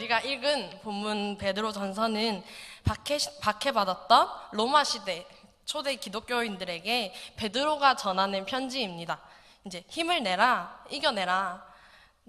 우리가 읽은 본문 베드로 전서는 박해, 박해받았던 로마 시대 초대 기독교인들에게 베드로가 전하는 편지입니다. 이제 힘을 내라, 이겨내라.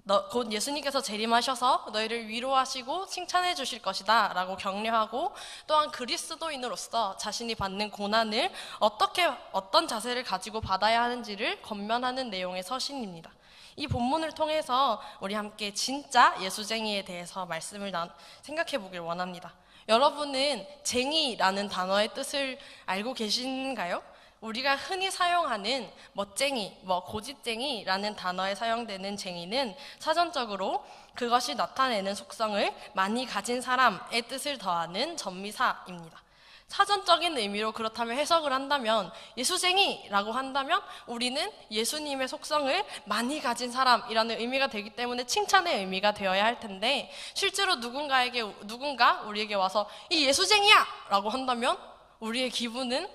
너, 곧 예수님께서 재림하셔서 너희를 위로하시고 칭찬해 주실 것이다 라고 격려하고 또한 그리스도인으로서 자신이 받는 고난을 어떻게 어떤 자세를 가지고 받아야 하는지를 권면하는 내용의 서신입니다. 이 본문을 통해서 우리 함께 진짜 예수쟁이에 대해서 말씀을 나, 생각해 보길 원합니다. 여러분은 쟁이라는 단어의 뜻을 알고 계신가요? 우리가 흔히 사용하는 멋쟁이, 뭐 고집쟁이라는 단어에 사용되는 쟁이는 사전적으로 그것이 나타내는 속성을 많이 가진 사람의 뜻을 더하는 전미사입니다. 사전적인 의미로 그렇다면 해석을 한다면 예수쟁이라고 한다면 우리는 예수님의 속성을 많이 가진 사람이라는 의미가 되기 때문에 칭찬의 의미가 되어야 할 텐데 실제로 누군가에게 누군가 우리에게 와서 이 예수쟁이야라고 한다면 우리의 기분은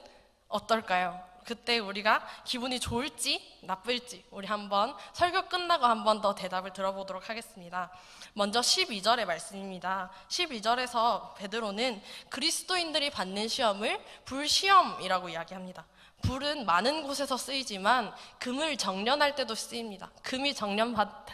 어떨까요? 그때 우리가 기분이 좋을지 나쁠지 우리 한번 설교 끝나고 한번 더 대답을 들어보도록 하겠습니다. 먼저 12절의 말씀입니다. 12절에서 베드로는 그리스도인들이 받는 시험을 불시험이라고 이야기합니다. 불은 많은 곳에서 쓰이지만 금을 정련할 때도 쓰입니다. 금이 정련받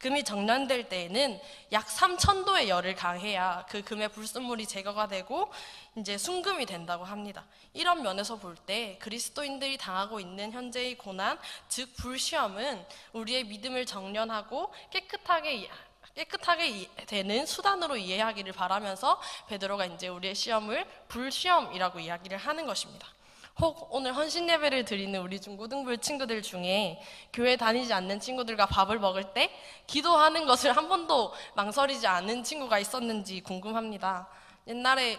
금이 정련될 때에는 약 3천도의 열을 가해야 그 금의 불순물이 제거가 되고 이제 순금이 된다고 합니다. 이런 면에서 볼 때 그리스도인들이 당하고 있는 현재의 고난, 즉 불시험은 우리의 믿음을 정련하고 깨끗하게 깨끗하게 되는 수단으로 이해하기를 바라면서 베드로가 이제 우리의 시험을 불시험이라고 이야기를 하는 것입니다. 혹 오늘 헌신 예배를 드리는 우리 중고등부 친구들 중에 교회 다니지 않는 친구들과 밥을 먹을 때 기도하는 것을 한 번도 망설이지 않은 친구가 있었는지 궁금합니다. 옛날에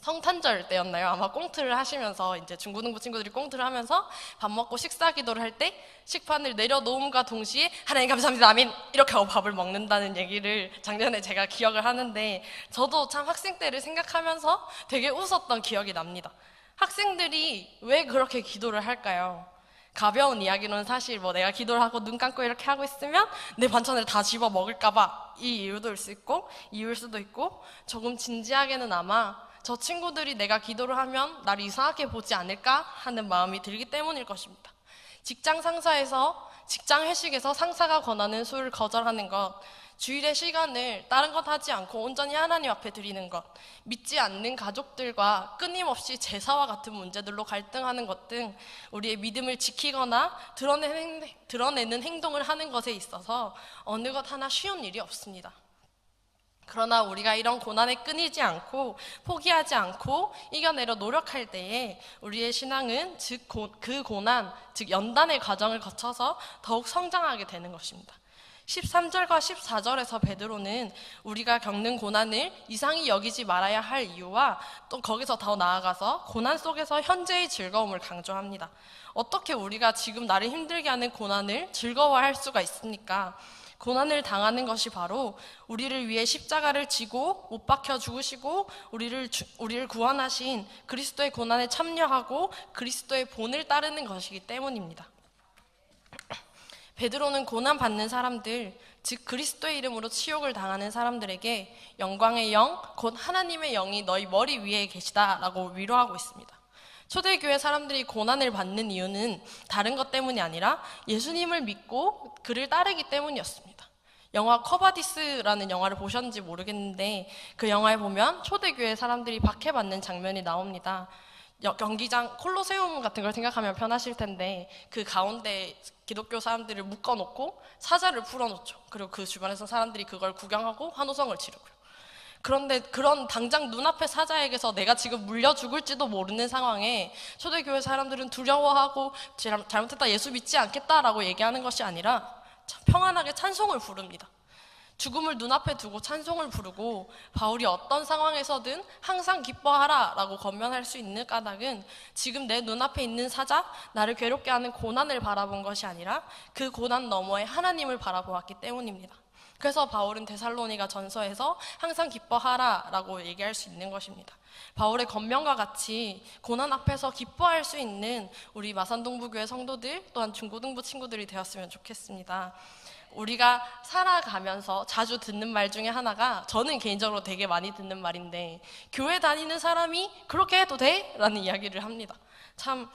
성탄절 때였나요? 아마 꽁트를 하시면서 이제 중고등부 친구들이 꽁트를 하면서 밥 먹고 식사 기도를 할 때 식판을 내려놓음과 동시에 하나님 감사합니다 아멘 이렇게 하고 밥을 먹는다는 얘기를 작년에 제가 기억을 하는데 저도 참 학생 때를 생각하면서 되게 웃었던 기억이 납니다. 학생들이 왜 그렇게 기도를 할까요? 가벼운 이야기로는 사실 뭐 내가 기도를 하고 눈 감고 이렇게 하고 있으면 내 반찬을 다 집어 먹을까봐 이 이유도 있을 수 있고 이유일 수도 있고 조금 진지하게는 아마 저 친구들이 내가 기도를 하면 나를 이상하게 보지 않을까 하는 마음이 들기 때문일 것입니다. 직장 상사에서 직장 회식에서 상사가 권하는 술을 거절하는 것, 주일의 시간을 다른 것 하지 않고 온전히 하나님 앞에 드리는 것, 믿지 않는 가족들과 끊임없이 제사와 같은 문제들로 갈등하는 것 등 우리의 믿음을 지키거나 드러내는, 드러내는 행동을 하는 것에 있어서 어느 것 하나 쉬운 일이 없습니다. 그러나 우리가 이런 고난에 끊이지 않고 포기하지 않고 이겨내려 노력할 때에 우리의 신앙은 즉 그 고난, 즉 연단의 과정을 거쳐서 더욱 성장하게 되는 것입니다. 13절과 14절에서 베드로는 우리가 겪는 고난을 이상히 여기지 말아야 할 이유와 또 거기서 더 나아가서 고난 속에서 현재의 즐거움을 강조합니다. 어떻게 우리가 지금 나를 힘들게 하는 고난을 즐거워할 수가 있습니까? 고난을 당하는 것이 바로 우리를 위해 십자가를 지고 못 박혀 죽으시고 우리를 주, 우리를 구원하신 그리스도의 고난에 참여하고 그리스도의 본을 따르는 것이기 때문입니다. 베드로는 고난 받는 사람들, 즉 그리스도의 이름으로 치욕을 당하는 사람들에게 영광의 영, 곧 하나님의 영이 너희 머리 위에 계시다라고 위로하고 있습니다. 초대교회 사람들이 고난을 받는 이유는 다른 것 때문이 아니라 예수님을 믿고 그를 따르기 때문이었습니다. 영화 커바디스라는 영화를 보셨는지 모르겠는데 그 영화에 보면 초대교회 사람들이 박해받는 장면이 나옵니다. 경기장 콜로세움 같은 걸 생각하면 편하실 텐데 그 가운데 기독교 사람들을 묶어놓고 사자를 풀어놓죠. 그리고 그 주변에서 사람들이 그걸 구경하고 환호성을 지르고요. 그런데 그런 당장 눈앞의 사자에게서 내가 지금 물려 죽을지도 모르는 상황에 초대교회 사람들은 두려워하고 잘못했다 예수 믿지 않겠다라고 얘기하는 것이 아니라 평안하게 찬송을 부릅니다. 죽음을 눈앞에 두고 찬송을 부르고 바울이 어떤 상황에서든 항상 기뻐하라 라고 건면할 수 있는 까닭은 지금 내 눈앞에 있는 사자, 나를 괴롭게 하는 고난을 바라본 것이 아니라 그 고난 너머에 하나님을 바라보았기 때문입니다. 그래서 바울은 데살로니가 전서에서 항상 기뻐하라 라고 얘기할 수 있는 것입니다. 바울의 겉면과 같이 고난 앞에서 기뻐할 수 있는 우리 마산동부교회 성도들 또한 중고등부 친구들이 되었으면 좋겠습니다. 우리가 살아가면서 자주 듣는 말 중에 하나가 저는 개인적으로 되게 많이 듣는 말인데 교회 다니는 사람이 그렇게 해도 돼? 라는 이야기를 합니다. 참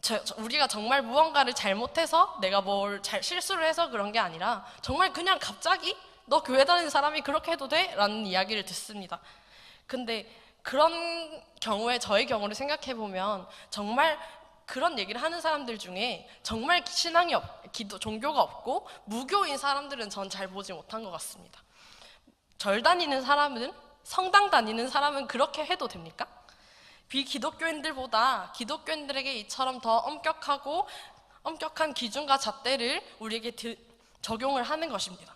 저, 저, 우리가 정말 무언가를 잘못해서 내가 뭘 잘 실수를 해서 그런 게 아니라 정말 그냥 갑자기 너 교회 다니는 사람이 그렇게 해도 돼? 라는 이야기를 듣습니다. 근데 그런 경우에 저의 경우를 생각해 보면 정말 그런 얘기를 하는 사람들 중에 정말 신앙이 없, 기도, 종교가 없고 무교인 사람들은 전 잘 보지 못한 것 같습니다. 절 다니는 사람은 성당 다니는 사람은 그렇게 해도 됩니까? 비기독교인들보다 기독교인들에게 이처럼 더 엄격하고 엄격한 기준과 잣대를 우리에게 드, 적용을 하는 것입니다.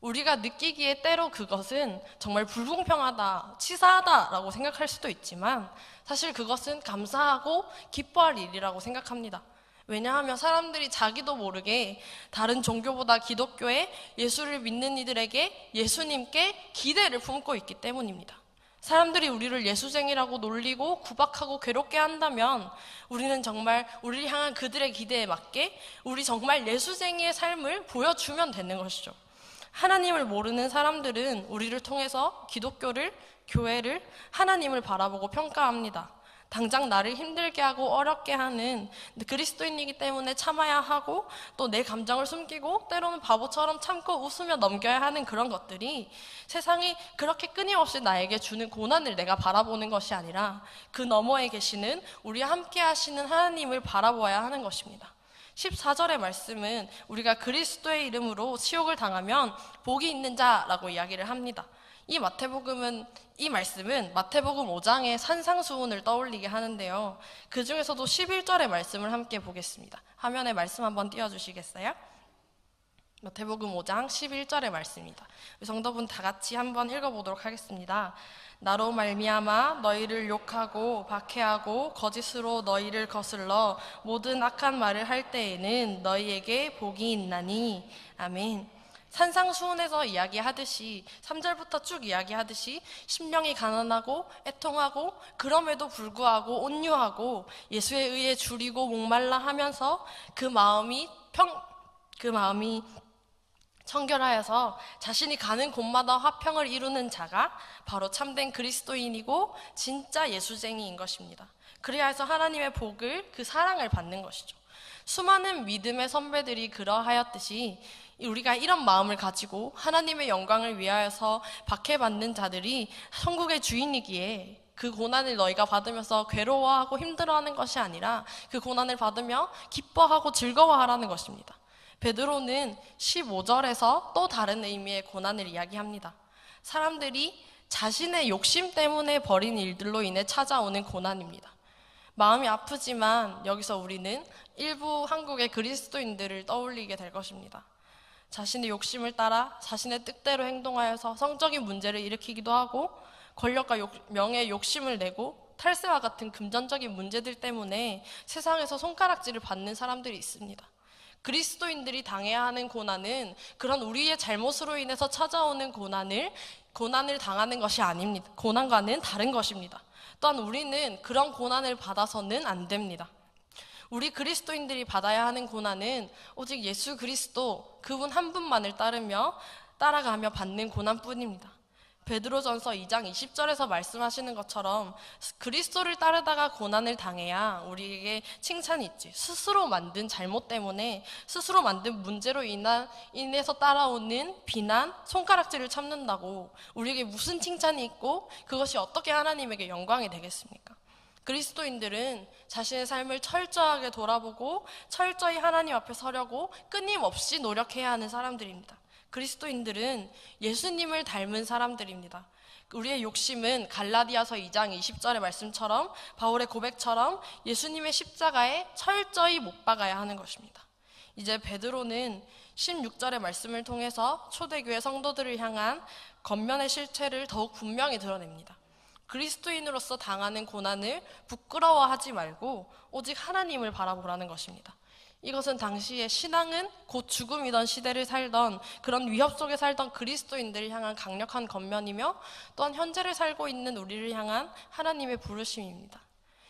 우리가 느끼기에 때로 그것은 정말 불공평하다, 치사하다라고 생각할 수도 있지만 사실 그것은 감사하고 기뻐할 일이라고 생각합니다. 왜냐하면 사람들이 자기도 모르게 다른 종교보다 기독교에 예수를 믿는 이들에게 예수님께 기대를 품고 있기 때문입니다. 사람들이 우리를 예수쟁이라고 놀리고 구박하고 괴롭게 한다면 우리는 정말 우리를 향한 그들의 기대에 맞게 우리 정말 예수쟁이의 삶을 보여주면 되는 것이죠. 하나님을 모르는 사람들은 우리를 통해서 기독교를, 교회를, 하나님을 바라보고 평가합니다. 당장 나를 힘들게 하고 어렵게 하는 그리스도인이기 때문에 참아야 하고 또 내 감정을 숨기고 때로는 바보처럼 참고 웃으며 넘겨야 하는 그런 것들이 세상이 그렇게 끊임없이 나에게 주는 고난을 내가 바라보는 것이 아니라 그 너머에 계시는 우리 함께 하시는 하나님을 바라보아야 하는 것입니다. 14절의 말씀은 우리가 그리스도의 이름으로 치욕을 당하면 복이 있는 자라고 이야기를 합니다. 이 마태복음은 이 말씀은 마태복음 5장의 산상수훈을 떠올리게 하는데요. 그 중에서도 11절의 말씀을 함께 보겠습니다. 화면에 말씀 한번 띄워주시겠어요? 마태복음 5장 11절의 말씀입니다. 성도분 다 같이 한번 읽어보도록 하겠습니다. 나로 말미암아 너희를 욕하고 박해하고 거짓으로 너희를 거슬러 모든 악한 말을 할 때에는 너희에게 복이 있나니 아멘. 산상수훈에서 이야기하듯이 3절부터 쭉 이야기하듯이 심령이 가난하고 애통하고 그럼에도 불구하고 온유하고 예수에 의해 줄이고 목말라 하면서 그 마음이 평 그 마음이 청결하여서 자신이 가는 곳마다 화평을 이루는 자가 바로 참된 그리스도인이고 진짜 예수쟁이인 것입니다. 그래야 해서 하나님의 복을 그 사랑을 받는 것이죠. 수많은 믿음의 선배들이 그러하였듯이 우리가 이런 마음을 가지고 하나님의 영광을 위하여서 박해받는 자들이 천국의 주인이기에 그 고난을 너희가 받으면서 괴로워하고 힘들어하는 것이 아니라 그 고난을 받으며 기뻐하고 즐거워하라는 것입니다. 베드로는 15절에서 또 다른 의미의 고난을 이야기합니다. 사람들이 자신의 욕심 때문에 벌인 일들로 인해 찾아오는 고난입니다. 마음이 아프지만 여기서 우리는 일부 한국의 그리스도인들을 떠올리게 될 것입니다. 자신의 욕심을 따라 자신의 뜻대로 행동하여서 성적인 문제를 일으키기도 하고 권력과 욕, 명예의 욕심을 내고 탈세와 같은 금전적인 문제들 때문에 세상에서 손가락질을 받는 사람들이 있습니다. 그리스도인들이 당해야 하는 고난은 그런 우리의 잘못으로 인해서 찾아오는 고난을 고난을 당하는 것이 아닙니다. 고난과는 다른 것입니다. 또한 우리는 그런 고난을 받아서는 안 됩니다. 우리 그리스도인들이 받아야 하는 고난은 오직 예수 그리스도 그분 한 분만을 따르며 따라가며 받는 고난뿐입니다. 베드로전서 2장 20절에서 말씀하시는 것처럼 그리스도를 따르다가 고난을 당해야 우리에게 칭찬이 있지. 스스로 만든 잘못 때문에 스스로 만든 문제로 인해서 따라오는 비난, 손가락질을 참는다고 우리에게 무슨 칭찬이 있고 그것이 어떻게 하나님에게 영광이 되겠습니까? 그리스도인들은 자신의 삶을 철저하게 돌아보고 철저히 하나님 앞에 서려고 끊임없이 노력해야 하는 사람들입니다. 그리스도인들은 예수님을 닮은 사람들입니다. 우리의 욕심은 갈라디아서 2장 20절의 말씀처럼 바울의 고백처럼 예수님의 십자가에 철저히 못 박아야 하는 것입니다. 이제 베드로는 16절의 말씀을 통해서 초대교회 성도들을 향한 겉면의 실체를 더욱 분명히 드러냅니다. 그리스도인으로서 당하는 고난을 부끄러워하지 말고 오직 하나님을 바라보라는 것입니다. 이것은 당시에 신앙은 곧 죽음이던 시대를 살던 그런 위협 속에 살던 그리스도인들을 향한 강력한 권면이며 또한 현재를 살고 있는 우리를 향한 하나님의 부르심입니다.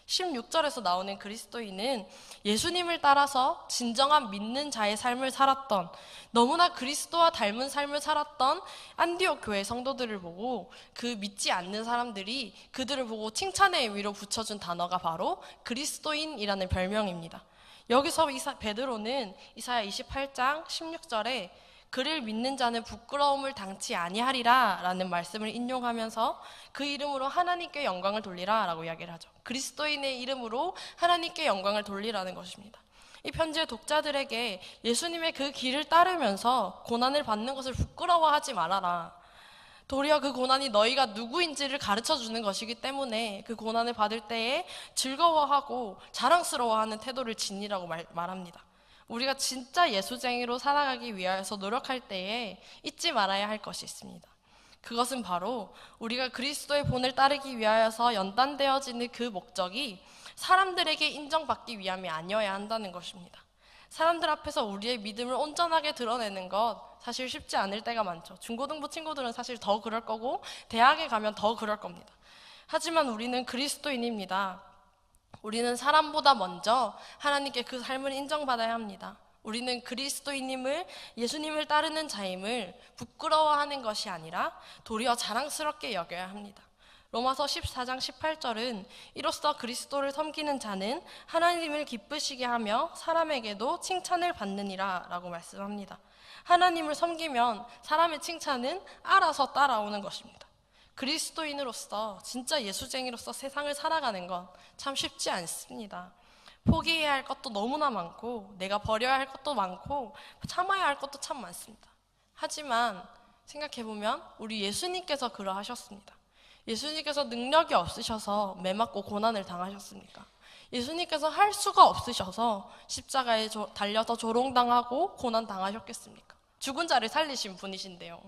16절에서 나오는 그리스도인은 예수님을 따라서 진정한 믿는 자의 삶을 살았던 너무나 그리스도와 닮은 삶을 살았던 안디옥 교회 성도들을 보고 그 믿지 않는 사람들이 그들을 보고 칭찬의 의미로 붙여준 단어가 바로 그리스도인이라는 별명입니다. 여기서 이사, 베드로는 이사야 28장 16절에 그를 믿는 자는 부끄러움을 당치 아니하리라 라는 말씀을 인용하면서 그 이름으로 하나님께 영광을 돌리라 라고 이야기를 하죠. 그리스도인의 이름으로 하나님께 영광을 돌리라는 것입니다. 이 편지의 독자들에게 예수님의 그 길을 따르면서 고난을 받는 것을 부끄러워하지 말아라. 도리어 그 고난이 너희가 누구인지를 가르쳐 주는 것이기 때문에 그 고난을 받을 때에 즐거워하고 자랑스러워하는 태도를 지니라고 말, 말합니다. 우리가 진짜 예수쟁이로 살아가기 위하여서 노력할 때에 잊지 말아야 할 것이 있습니다. 그것은 바로 우리가 그리스도의 본을 따르기 위하여서 연단되어지는 그 목적이 사람들에게 인정받기 위함이 아니어야 한다는 것입니다. 사람들 앞에서 우리의 믿음을 온전하게 드러내는 것 사실 쉽지 않을 때가 많죠. 중고등부 친구들은 사실 더 그럴 거고 대학에 가면 더 그럴 겁니다. 하지만 우리는 그리스도인입니다. 우리는 사람보다 먼저 하나님께 그 삶을 인정받아야 합니다. 우리는 그리스도인임을 예수님을 따르는 자임을 부끄러워하는 것이 아니라 도리어 자랑스럽게 여겨야 합니다. 로마서 14장 18절은 이로써 그리스도를 섬기는 자는 하나님을 기쁘시게 하며 사람에게도 칭찬을 받느니라 라고 말씀합니다. 하나님을 섬기면 사람의 칭찬은 알아서 따라오는 것입니다. 그리스도인으로서 진짜 예수쟁이로서 세상을 살아가는 건 참 쉽지 않습니다. 포기해야 할 것도 너무나 많고 내가 버려야 할 것도 많고 참아야 할 것도 참 많습니다. 하지만 생각해 보면 우리 예수님께서 그러하셨습니다. 예수님께서 능력이 없으셔서 매맞고 고난을 당하셨습니까? 예수님께서 할 수가 없으셔서 십자가에 조, 달려서 조롱당하고 고난 당하셨겠습니까? 죽은 자를 살리신 분이신데요.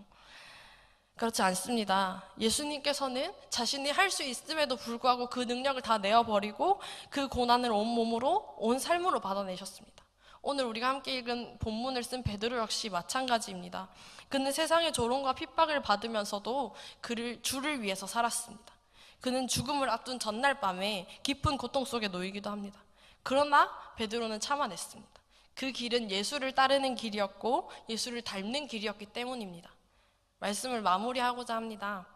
그렇지 않습니다. 예수님께서는 자신이 할 수 있음에도 불구하고 그 능력을 다 내어버리고 그 고난을 온 몸으로, 온 삶으로 받아내셨습니다. 오늘 우리가 함께 읽은 본문을 쓴 베드로 역시 마찬가지입니다. 그는 세상의 조롱과 핍박을 받으면서도 그를 주를 위해서 살았습니다. 그는 죽음을 앞둔 전날 밤에 깊은 고통 속에 놓이기도 합니다. 그러나 베드로는 참아냈습니다. 그 길은 예수를 따르는 길이었고 예수를 닮는 길이었기 때문입니다. 말씀을 마무리하고자 합니다.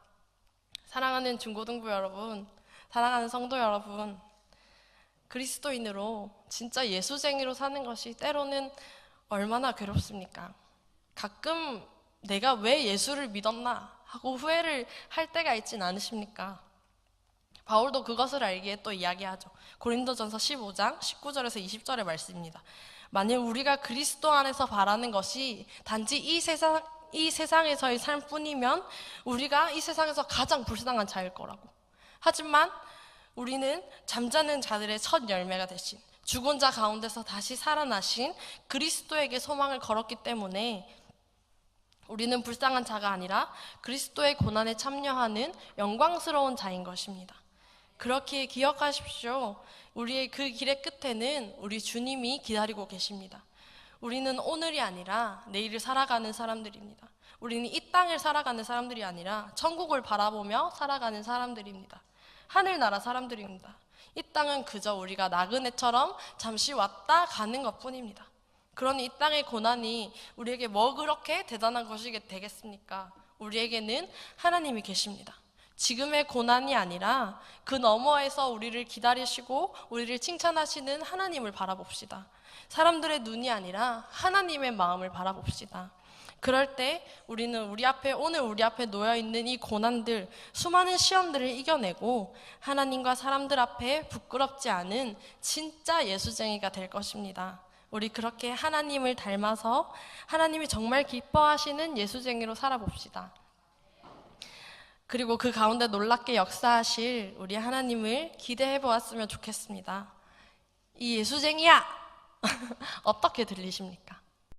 사랑하는 중고등부 여러분, 사랑하는 성도 여러분, 그리스도인으로 진짜 예수쟁이로 사는 것이 때로는 얼마나 괴롭습니까? 가끔 내가 왜 예수를 믿었나 하고 후회를 할 때가 있진 않으십니까? 바울도 그것을 알기에 또 이야기하죠. 고린도전서 15장 19절에서 20절의 말씀입니다. 만일 우리가 그리스도 안에서 바라는 것이 단지 이 세상 이 세상에서의 삶뿐이면 우리가 이 세상에서 가장 불쌍한 자일 거라고. 하지만 우리는 잠자는 자들의 첫 열매가 되신 죽은 자 가운데서 다시 살아나신 그리스도에게 소망을 걸었기 때문에 우리는 불쌍한 자가 아니라 그리스도의 고난에 참여하는 영광스러운 자인 것입니다. 그렇게 기억하십시오. 우리의 그 길의 끝에는 우리 주님이 기다리고 계십니다. 우리는 오늘이 아니라 내일을 살아가는 사람들입니다. 우리는 이 땅을 살아가는 사람들이 아니라 천국을 바라보며 살아가는 사람들입니다. 하늘나라 사람들입니다. 이 땅은 그저 우리가 나그네처럼 잠시 왔다 가는 것 뿐입니다. 그러니 이 땅의 고난이 우리에게 뭐 그렇게 대단한 것이 되겠습니까? 우리에게는 하나님이 계십니다. 지금의 고난이 아니라 그 너머에서 우리를 기다리시고 우리를 칭찬하시는 하나님을 바라봅시다. 사람들의 눈이 아니라 하나님의 마음을 바라봅시다. 그럴 때 우리는 우리 앞에 오늘 우리 앞에 놓여 있는 이 고난들 수많은 시험들을 이겨내고 하나님과 사람들 앞에 부끄럽지 않은 진짜 예수쟁이가 될 것입니다. 우리 그렇게 하나님을 닮아서 하나님이 정말 기뻐하시는 예수쟁이로 살아봅시다. 그리고 그 가운데 놀랍게 역사하실 우리 하나님을 기대해 보았으면 좋겠습니다. 이 예수쟁이야! 어떻게 들리십니까?